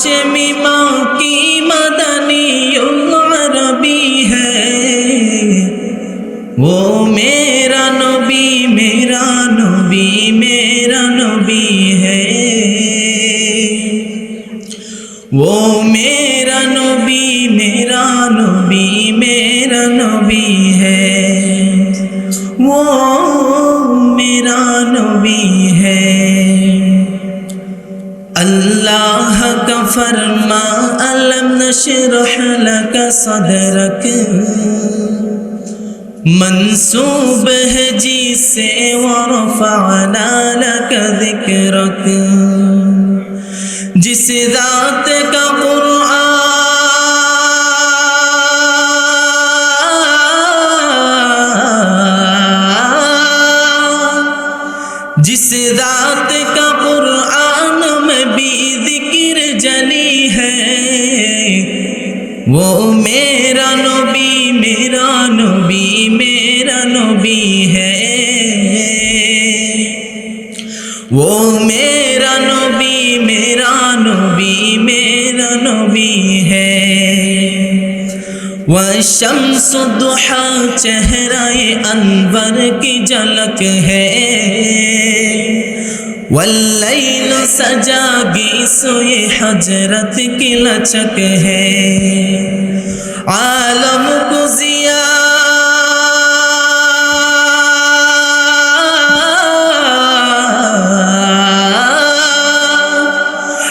ہاشمی ماں کی مدنی عربی ہے۔ وہ میرا نبی میرا نبی میرا نبی ہے۔ وہ میرا نبی میرا نبی میرا نبی ہے۔ وہ میرا نبی ہے۔ اللہ کا فرما، علم نشرح لك صدرک۔ منصوب ہے جی سے ورفعنا لك ذکرک۔ جس ذات کا قرآن، جس ذات وہ میرا نبی میرا نبی میرا نبی ہے۔ وہ میرا نبی میرا نبی میرا نبی ہے۔ وہ شمس دحا چہرہ انور کی جھلک ہے۔ واللیل سجا گی سوئی حجرت کی لچک ہے۔ عالم کو ضیا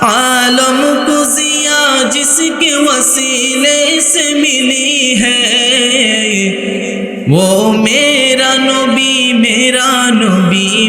عالم کو ضیا جس کے وسیلے سے ملی ہے۔ وہ میرا نبی میرا نبی۔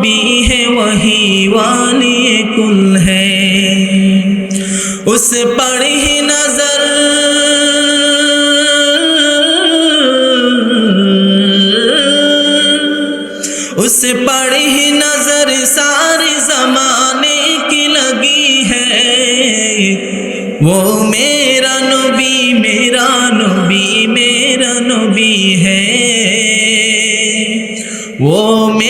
مربی ہے وہی والی کل ہے۔ اس پر ہی نظر۔ اس پر ہی نظر سارے زمانے کی لگی ہے۔ وہ میرا نبی میرا نبی میرا نبی ہے۔ وہ میرا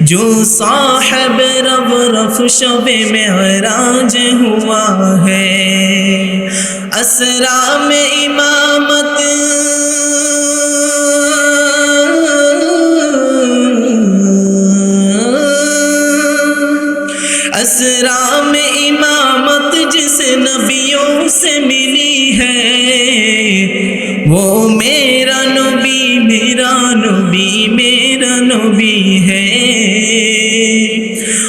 جو صاحب رب رف شب معراج ہوا ہے۔ اسرا میں امامت اسرا میں امامت جس نبیوں سے ملی ہے، وہ میرا